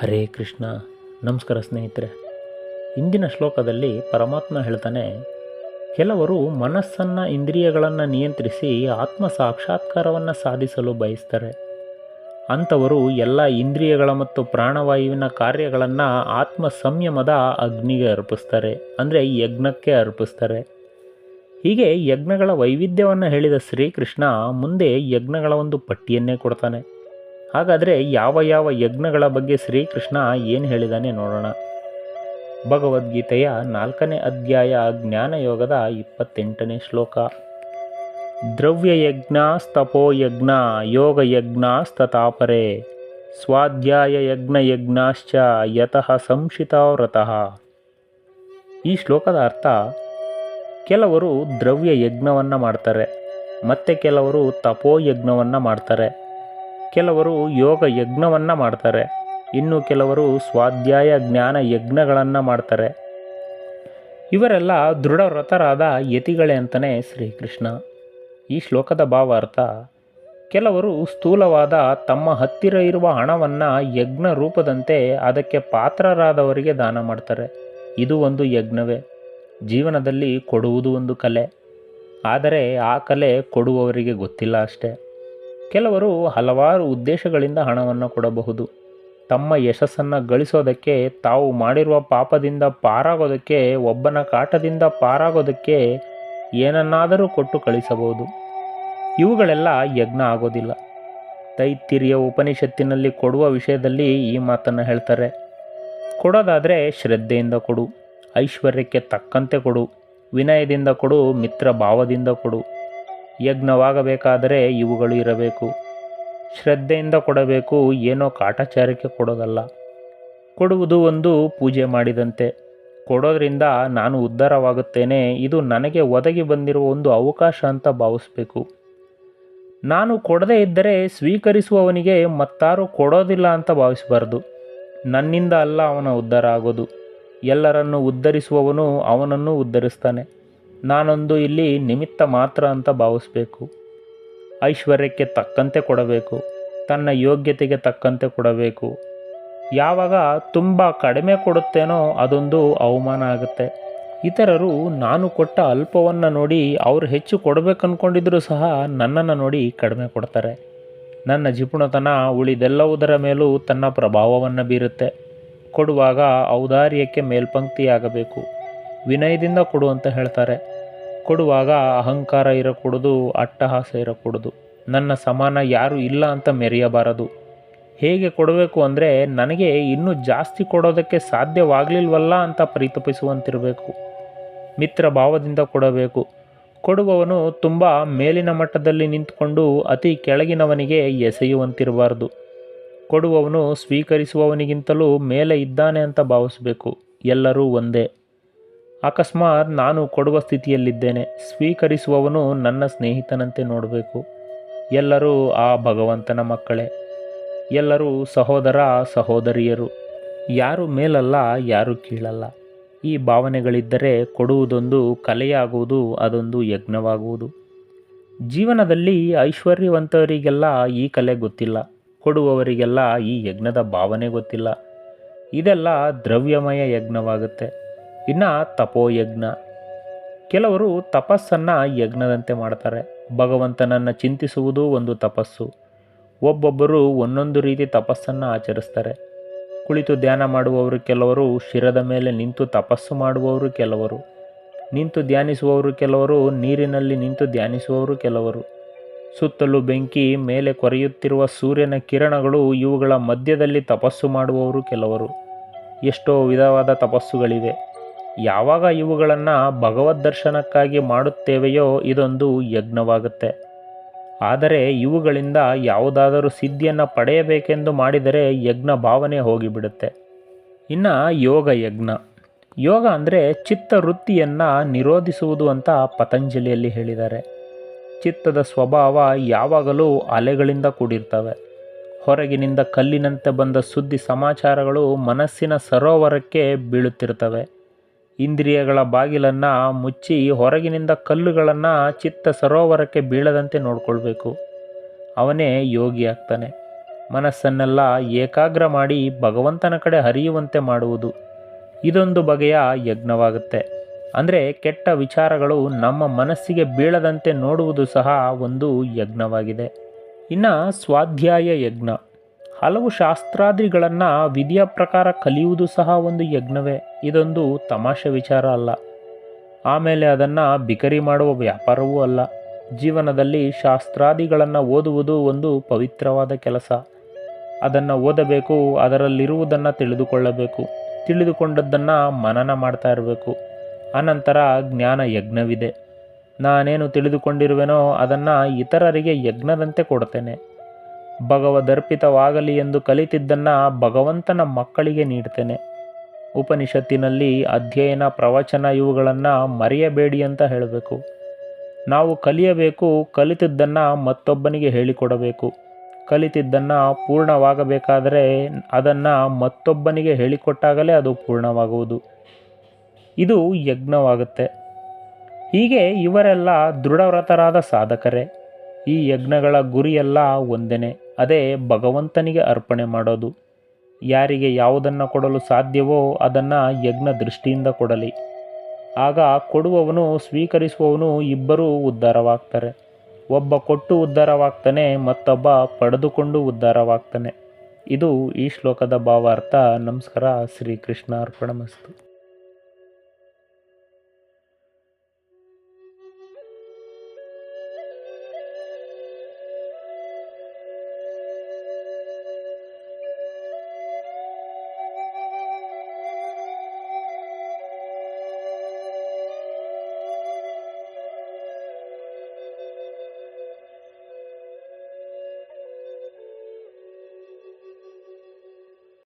ಹರೇ ಕೃಷ್ಣ. ನಮಸ್ಕಾರ ಸ್ನೇಹಿತರೆ. ಇಂದಿನ ಶ್ಲೋಕದಲ್ಲಿ ಪರಮಾತ್ಮ ಹೇಳ್ತಾನೆ, ಕೆಲವರು ಮನಸ್ಸನ್ನು ಇಂದ್ರಿಯಗಳನ್ನು ನಿಯಂತ್ರಿಸಿ ಆತ್ಮ ಸಾಕ್ಷಾತ್ಕಾರವನ್ನು ಸಾಧಿಸಲು ಬಯಸ್ತಾರೆ. ಅಂಥವರು ಎಲ್ಲ ಇಂದ್ರಿಯಗಳ ಮತ್ತು ಪ್ರಾಣವಾಯುವಿನ ಕಾರ್ಯಗಳನ್ನು ಆತ್ಮ ಸಂಯಮದ ಅಗ್ನಿಗೆ ಅರ್ಪಿಸ್ತಾರೆ, ಅಂದರೆ ಯಜ್ಞಕ್ಕೆ ಅರ್ಪಿಸ್ತಾರೆ. ಹೀಗೆ ಯಜ್ಞಗಳ ವೈವಿಧ್ಯವನ್ನು ಹೇಳಿದ ಶ್ರೀಕೃಷ್ಣ ಮುಂದೆ ಯಜ್ಞಗಳ ಒಂದು ಪಟ್ಟಿಯನ್ನೇ ಕೊಡ್ತಾನೆ. ಹಾಗಾದರೆ ಯಾವ ಯಾವ ಯಜ್ಞಗಳ ಬಗ್ಗೆ ಶ್ರೀಕೃಷ್ಣ ಏನು ಹೇಳಿದಾನೆ ನೋಡೋಣ. ಭಗವದ್ಗೀತೆಯ ನಾಲ್ಕನೇ ಅಧ್ಯಾಯ ಜ್ಞಾನಯೋಗದ ಇಪ್ಪತ್ತೆಂಟನೇ ಶ್ಲೋಕ. ದ್ರವ್ಯಯಜ್ಞಾಸ್ತಪೋಯಜ್ಞ ಯಜ್ಞ ಯಜ್ಞಾಶ್ಚ ಯತಃ ಸಂಶಿತಾವ್ರತಃ ಈ ಶ್ಲೋಕದ ಅರ್ಥ, ಕೆಲವರು ದ್ರವ್ಯ ಯಜ್ಞವನ್ನು ಮಾಡ್ತಾರೆ, ಮತ್ತೆ ಕೆಲವರು ತಪೋಯಜ್ಞವನ್ನು ಮಾಡ್ತಾರೆ. ಕೆಲವರು ಯೋಗ ಯಜ್ಞವನ್ನು ಮಾಡ್ತಾರೆ. ಇನ್ನು ಕೆಲವರು ಸ್ವಾಧ್ಯಾಯ ಜ್ಞಾನ ಯಜ್ಞಗಳನ್ನು ಮಾಡ್ತಾರೆ. ಇವರೆಲ್ಲ ದೃಢವ್ರತರಾದ ಯತಿಗಳೇ ಅಂತಲೇ ಶ್ರೀಕೃಷ್ಣ. ಈ ಶ್ಲೋಕದ ಭಾವಾರ್ಥ, ಕೆಲವರು ಸ್ಥೂಲವಾದ ತಮ್ಮ ಹತ್ತಿರ ಇರುವ ಹಣವನ್ನು ಯಜ್ಞ ರೂಪದಂತೆ ಅದಕ್ಕೆ ಪಾತ್ರರಾದವರಿಗೆ ದಾನ ಮಾಡ್ತಾರೆ. ಇದು ಒಂದು ಯಜ್ಞವೇ. ಜೀವನದಲ್ಲಿ ಕೊಡುವುದು ಒಂದು ಕಲೆ. ಆದರೆ ಆ ಕಲೆ ಕೊಡುವವರಿಗೆ ಗೊತ್ತಿಲ್ಲ ಅಷ್ಟೇ. ಕೆಲವರು ಹಲವಾರು ಉದ್ದೇಶಗಳಿಂದ ಹಣವನ್ನು ಕೊಡಬಹುದು. ತಮ್ಮ ಯಶಸ್ಸನ್ನು ಗಳಿಸೋದಕ್ಕೆ, ತಾವು ಮಾಡಿರುವ ಪಾಪದಿಂದ ಪಾರಾಗೋದಕ್ಕೆ, ಒಬ್ಬನ ಕಾಟದಿಂದ ಪಾರಾಗೋದಕ್ಕೆ ಏನನ್ನಾದರೂ ಕೊಟ್ಟು ಕಳಿಸಬಹುದು. ಇವುಗಳೆಲ್ಲ ಯಜ್ಞ ಆಗೋದಿಲ್ಲ. ತೈತ್ತಿರಿಯ ಉಪನಿಷತ್ತಿನಲ್ಲಿ ಕೊಡುವ ವಿಷಯದಲ್ಲಿ ಈ ಮಾತನ್ನು ಹೇಳ್ತಾರೆ. ಕೊಡೋದಾದರೆ ಶ್ರದ್ಧೆಯಿಂದ ಕೊಡು, ಐಶ್ವರ್ಯಕ್ಕೆ ತಕ್ಕಂತೆ ಕೊಡು, ವಿನಯದಿಂದ ಕೊಡು ಮಿತ್ರ ಭಾವದಿಂದ ಕೊಡು. ಯಜ್ಞವಾಗಬೇಕಾದರೆ ಇವುಗಳು ಇರಬೇಕು. ಶ್ರದ್ಧೆಯಿಂದ ಕೊಡಬೇಕು ಏನೋ ಕಾಟಾಚಾರಕ್ಕೆ ಕೊಡೋದಲ್ಲ. ಕೊಡುವುದು ಒಂದು ಪೂಜೆ ಮಾಡಿದಂತೆ. ಕೊಡೋದ್ರಿಂದ ನಾನು ಉದ್ಧಾರವಾಗುತ್ತೇನೆ, ಇದು ನನಗೆ ಒದಗಿ ಬಂದಿರುವ ಒಂದು ಅವಕಾಶ ಅಂತ ಭಾವಿಸ್ಬೇಕು. ನಾನು ಕೊಡದೇ ಇದ್ದರೆ ಸ್ವೀಕರಿಸುವವನಿಗೆ ಮತ್ತಾರು ಕೊಡೋದಿಲ್ಲ ಅಂತ ಭಾವಿಸಬಾರ್ದು. ನನ್ನಿಂದ ಅಲ್ಲ ಅವನ ಉದ್ಧಾರ ಆಗೋದು. ಎಲ್ಲರನ್ನು ಉದ್ಧರಿಸುವವನು ಅವನನ್ನು ಉದ್ಧರಿಸ್ತಾನೆ. ನಾನೊಂದು ಇಲ್ಲಿ ನಿಮಿತ್ತ ಮಾತ್ರ ಅಂತ ಭಾವಿಸ್ಬೇಕು. ಐಶ್ವರ್ಯಕ್ಕೆ ತಕ್ಕಂತೆ ಕೊಡಬೇಕು. ತನ್ನ ಯೋಗ್ಯತೆಗೆ ತಕ್ಕಂತೆ ಕೊಡಬೇಕು. ಯಾವಾಗ ತುಂಬ ಕಡಿಮೆ ಕೊಡುತ್ತೇನೋ ಅದೊಂದು ಅವಮಾನ ಆಗುತ್ತೆ. ಇತರರು ನಾನು ಕೊಟ್ಟ ಅಲ್ಪವನ್ನು ನೋಡಿ ಅವರು ಹೆಚ್ಚು ಕೊಡಬೇಕು ಅಂದ್ಕೊಂಡಿದ್ರು ಸಹ ನನ್ನನ್ನು ನೋಡಿ ಕಡಿಮೆ ಕೊಡ್ತಾರೆ. ನನ್ನ ಜಿಪುಣತನ ಉಳಿದೆಲ್ಲವುದರ ಮೇಲೂ ತನ್ನ ಪ್ರಭಾವವನ್ನು ಬೀರುತ್ತೆ. ಕೊಡುವಾಗ ಔದಾರ್ಯಕ್ಕೆ ಮೇಲ್ಪಂಕ್ತಿಯಾಗಬೇಕು. ವಿನಯದಿಂದ ಕೊಡು ಅಂತ ಹೇಳ್ತಾರೆ. ಕೊಡುವಾಗ ಅಹಂಕಾರ ಇರಕೂಡದು, ಅಟ್ಟಹಾಸ ಇರಕೂಡದು. ನನ್ನ ಸಮಾನ ಯಾರೂ ಇಲ್ಲ ಅಂತ ಮೆರೆಯಬಾರದು. ಹೇಗೆ ಕೊಡಬೇಕು ಅಂದರೆ ನನಗೆ ಇನ್ನೂ ಜಾಸ್ತಿ ಕೊಡೋದಕ್ಕೆ ಸಾಧ್ಯವಾಗಲಿಲ್ವಲ್ಲ ಅಂತ ಪರಿತಪಿಸುವಂತಿರಬೇಕು. ಮಿತ್ರ ಭಾವದಿಂದ ಕೊಡಬೇಕು. ಕೊಡುವವನು ತುಂಬ ಮೇಲಿನ ಮಟ್ಟದಲ್ಲಿ ನಿಂತುಕೊಂಡು ಅತಿ ಕೆಳಗಿನವನಿಗೆ ಎಸೆಯುವಂತಿರಬಾರ್ದು. ಕೊಡುವವನು ಸ್ವೀಕರಿಸುವವನಿಗಿಂತಲೂ ಮೇಲೆ ಇದ್ದಾನೆ ಅಂತ ಭಾವಿಸಬೇಕು. ಎಲ್ಲರೂ ಒಂದೇ. ಅಕಸ್ಮಾತ್ ನಾನು ಕೊಡುವ ಸ್ಥಿತಿಯಲ್ಲಿದ್ದೇನೆ. ಸ್ವೀಕರಿಸುವವನು ನನ್ನ ಸ್ನೇಹಿತನಂತೆ ನೋಡಬೇಕು. ಎಲ್ಲರೂ ಆ ಭಗವಂತನ ಮಕ್ಕಳೇ. ಎಲ್ಲರೂ ಸಹೋದರ ಸಹೋದರಿಯರು. ಯಾರು ಮೇಲಲ್ಲ, ಯಾರು ಕೀಳಲ್ಲ. ಈ ಭಾವನೆಗಳಿದ್ದರೆ ಕೊಡುವುದೊಂದು ಕಲೆಯಾಗುವುದು, ಅದೊಂದು ಯಜ್ಞವಾಗುವುದು. ಜೀವನದಲ್ಲಿ ಐಶ್ವರ್ಯವಂತವರಿಗೆಲ್ಲ ಈ ಕಲೆ ಗೊತ್ತಿಲ್ಲ. ಕೊಡುವವರಿಗೆಲ್ಲ ಈ ಯಜ್ಞದ ಭಾವನೆ ಗೊತ್ತಿಲ್ಲ. ಇದೆಲ್ಲ ದ್ರವ್ಯಮಯ ಯಜ್ಞವಾಗುತ್ತೆ. ಇನ್ನು ತಪೋಯಜ್ಞ. ಕೆಲವರು ತಪಸ್ಸನ್ನು ಯಜ್ಞದಂತೆ ಮಾಡ್ತಾರೆ. ಭಗವಂತನನ್ನು ಚಿಂತಿಸುವುದು ಒಂದು ತಪಸ್ಸು. ಒಬ್ಬೊಬ್ಬರು ಒಂದೊಂದು ರೀತಿ ತಪಸ್ಸನ್ನು ಆಚರಿಸ್ತಾರೆ. ಕುಳಿತು ಧ್ಯಾನ ಮಾಡುವವರು ಕೆಲವರು, ಶಿರದ ಮೇಲೆ ನಿಂತು ತಪಸ್ಸು ಮಾಡುವವರು ಕೆಲವರು. ನಿಂತು ಧ್ಯಾನಿಸುವವರು ಕೆಲವರು, ನೀರಿನಲ್ಲಿ ನಿಂತು ಧ್ಯಾನಿಸುವವರು ಕೆಲವರು. ಸುತ್ತಲೂ ಬೆಂಕಿ, ಮೇಲೆ ಕೊರೆಯುತ್ತಿರುವ ಸೂರ್ಯನ ಕಿರಣಗಳು ಇವುಗಳ ಮಧ್ಯದಲ್ಲಿ ತಪಸ್ಸು ಮಾಡುವವರು ಕೆಲವರು. ಎಷ್ಟೋ ವಿಧವಾದ ತಪಸ್ಸುಗಳಿವೆ. ಯಾವಾಗ ಇವುಗಳನ್ನು ಭಗವದ್ ದರ್ಶನಕ್ಕಾಗಿ ಮಾಡುತ್ತೇವೆಯೋ ಇದೊಂದು ಯಜ್ಞವಾಗುತ್ತೆ. ಆದರೆ ಇವುಗಳಿಂದ ಯಾವುದಾದರೂ ಸಿದ್ಧಿಯನ್ನು ಪಡೆಯಬೇಕೆಂದು ಮಾಡಿದರೆ ಯಜ್ಞ ಭಾವನೆ ಹೋಗಿಬಿಡುತ್ತೆ. ಇನ್ನು ಯೋಗ ಯಜ್ಞ. ಯೋಗ ಅಂದರೆ ಚಿತ್ತ ವೃತ್ತಿಯನ್ನು ನಿರೋಧಿಸುವುದು ಅಂತ ಪತಂಜಲಿಯಲ್ಲಿ ಹೇಳಿದ್ದಾರೆ. ಚಿತ್ತದ ಸ್ವಭಾವ ಯಾವಾಗಲೂ ಅಲೆಗಳಿಂದ ಕೂಡಿರ್ತವೆ. ಹೊರಗಿನಿಂದ ಕಲ್ಲಿನಂತೆ ಬಂದ ಸುದ್ದಿ ಸಮಾಚಾರಗಳು ಮನಸ್ಸಿನ ಸರೋವರಕ್ಕೆ ಬೀಳುತ್ತಿರ್ತವೆ. ಇಂದ್ರಿಯಗಳ ಬಾಗಿಲನ್ನು ಮುಚ್ಚಿ ಹೊರಗಿನಿಂದ ಕಲ್ಲುಗಳನ್ನು ಚಿತ್ತ ಸರೋವರಕ್ಕೆ ಬೀಳದಂತೆ ನೋಡಿಕೊಳ್ಬೇಕು. ಅವನೇ ಯೋಗಿ ಆಗ್ತಾನೆ. ಮನಸ್ಸನ್ನೆಲ್ಲ ಏಕಾಗ್ರ ಮಾಡಿ ಭಗವಂತನ ಕಡೆ ಹರಿಯುವಂತೆ ಮಾಡುವುದು ಇದೊಂದು ಬಗೆಯ ಯಜ್ಞವಾಗುತ್ತೆ. ಅಂದರೆ ಕೆಟ್ಟ ವಿಚಾರಗಳು ನಮ್ಮ ಮನಸ್ಸಿಗೆ ಬೀಳದಂತೆ ನೋಡುವುದು ಸಹ ಒಂದು ಯಜ್ಞವಾಗಿದೆ. ಇನ್ನು ಸ್ವಾಧ್ಯಾಯ ಯಜ್ಞ. ಹಲವು ಶಾಸ್ತ್ರಾದಿಗಳನ್ನು ವಿಧಿಯ ಪ್ರಕಾರ ಕಲಿಯುವುದು ಸಹ ಒಂದು ಯಜ್ಞವೇ. ಇದೊಂದು ತಮಾಷೆ ವಿಚಾರ ಅಲ್ಲ. ಆಮೇಲೆ ಅದನ್ನು ಬಿಕರಿ ಮಾಡುವ ವ್ಯಾಪಾರವೂ ಅಲ್ಲ. ಜೀವನದಲ್ಲಿ ಶಾಸ್ತ್ರಾದಿಗಳನ್ನು ಓದುವುದು ಒಂದು ಪವಿತ್ರವಾದ ಕೆಲಸ. ಅದನ್ನು ಓದಬೇಕು, ಅದರಲ್ಲಿರುವುದನ್ನು ತಿಳಿದುಕೊಳ್ಳಬೇಕು. ತಿಳಿದುಕೊಂಡದ್ದನ್ನು ಮನನ ಮಾಡ್ತಾ ಇರಬೇಕು. ಅನಂತರ ಜ್ಞಾನ ಯಜ್ಞವಿದೆ. ನಾನೇನು ತಿಳಿದುಕೊಂಡಿರುವೆನೋ ಅದನ್ನು ಇತರರಿಗೆ ಯಜ್ಞದಂತೆ ಕೊಡ್ತೇನೆ. ಭಗವದರ್ಪಿತವಾಗಲಿ ಎಂದು ಕಲಿತಿದ್ದನ್ನು ಭಗವಂತನ ಮಕ್ಕಳಿಗೆ ನೀಡ್ತೇನೆ. ಉಪನಿಷತ್ತಿನಲ್ಲಿ ಅಧ್ಯಯನ ಪ್ರವಚನ ಇವುಗಳನ್ನು ಮರೆಯಬೇಡಿ ಅಂತ ಹೇಳಬೇಕು. ನಾವು ಕಲಿಯಬೇಕು, ಕಲಿತಿದ್ದನ್ನು ಮತ್ತೊಬ್ಬನಿಗೆ ಹೇಳಿಕೊಡಬೇಕು. ಕಲಿತಿದ್ದನ್ನು ಪೂರ್ಣವಾಗಬೇಕಾದರೆ ಅದನ್ನು ಮತ್ತೊಬ್ಬನಿಗೆ ಹೇಳಿಕೊಟ್ಟಾಗಲೇ ಅದು ಪೂರ್ಣವಾಗುವುದು. ಇದು ಯಜ್ಞವಾಗುತ್ತೆ. ಹೀಗೆ ಇವರೆಲ್ಲ ದೃಢವ್ರತರಾದ ಸಾಧಕರೇ. ಈ ಯಜ್ಞಗಳ ಗುರಿಯೆಲ್ಲ ಒಂದೇನೆ. ಅದೇ ಭಗವಂತನಿಗೆ ಅರ್ಪಣೆ ಮಾಡೋದು. ಯಾರಿಗೆ ಯಾವುದನ್ನು ಕೊಡಲು ಸಾಧ್ಯವೋ ಅದನ್ನು ಯಜ್ಞ ದೃಷ್ಟಿಯಿಂದ ಕೊಡಲಿ. ಆಗ ಕೊಡುವವನು ಸ್ವೀಕರಿಸುವವನು ಇಬ್ಬರೂ ಉದ್ಧಾರವಾಗ್ತಾರೆ. ಒಬ್ಬ ಕೊಟ್ಟು ಉದ್ಧಾರವಾಗ್ತಾನೆ, ಮತ್ತೊಬ್ಬ ಪಡೆದುಕೊಂಡು ಉದ್ಧಾರವಾಗ್ತಾನೆ. ಇದು ಈ ಶ್ಲೋಕದ ಭಾವಾರ್ಥ. ನಮಸ್ಕಾರ. ಶ್ರೀಕೃಷ್ಣ ಅರ್ಪಣಮಸ್ತು